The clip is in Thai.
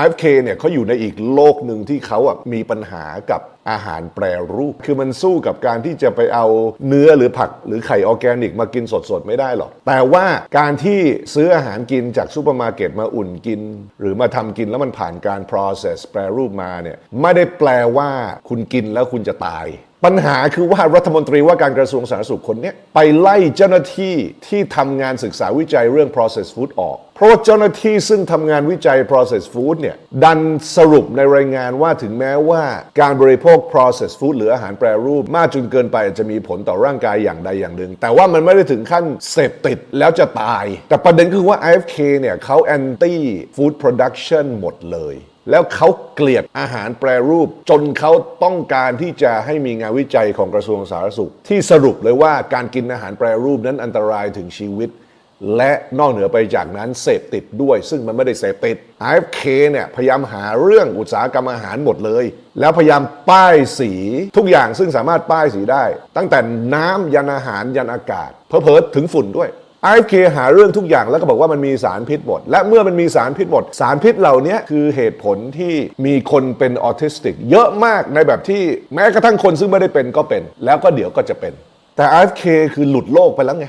IFK เนี่ยเขาอยู่ในอีกโลกหนึ่งที่เขาอะมีปัญหากับอาหารแปรรูป คือมันสู้กับการที่จะไปเอาเนื้อหรือผักหรือไข่ออแกนิกมากินสดๆ ไม่ได้หรอก แต่ว่าการที่ซื้ออาหารกินจากซูเปอร์มาร์เก็ตมาอุ่นกิน หรือมาทำกินแล้วมันผ่านการ process แปรรูปมาเนี่ยไม่ได้แปลว่าคุณกินแล้วคุณจะตาย ปัญหาคือว่ารัฐมนตรีว่าการกระทรวงสาธารณสุขคนนี้ไปไล่เจ้าหน้าที่ที่ทำงานศึกษาวิจัยเรื่อง process food ออก เพราะว่าเจ้าหน้าที่ซึ่งทำงานวิจัย process food เนี่ยดันสรุปในรายงานว่าถึงแม้ว่าการบริโภค process food หรืออาหารแปรรูปมากจนเกินไปอาจจะมีผลต่อร่างกายอย่างใดอย่างหนึ่ง แต่ว่ามันไม่ได้ถึงขั้นเสพติดแล้วจะตาย แต่ประเด็นคือว่า IFK เนี่ยเขา anti food production หมดเลย แล้วเขาเกลียดอาหารแปรรูป จนเขาต้องการที่จะให้มีงานวิจัยของกระทรวงสาธารณสุข ที่สรุปเลยว่าการกินอาหารแปรรูปนั้นอันตรายถึงชีวิต และนอกเหนือไปจากนั้นเสพติดด้วย ซึ่งมันไม่ได้เสพติด IFK เนี่ยพยายามหาเรื่องอุตสาหกรรมอาหารหมดเลย แล้วพยายามป้ายสีทุกอย่างซึ่งสามารถป้ายสีได้ ตั้งแต่น้ำยันอาหารยันอากาศเพอๆถึงฝุ่นด้วย IFK หาเรื่องทุกอย่างแล้วก็บอกว่ามันมีสารพิษหมด และเมื่อมันมีสารพิษหมด สารพิษเหล่านี้คือเหตุผลที่มีคนเป็นออทิสติก เยอะมากในแบบที่แม้กระทั่งคนซึ่งไม่ได้เป็นก็เป็น แล้วก็เดี๋ยวก็จะเป็น แต่ IFK คือหลุดโลกไปแล้วไง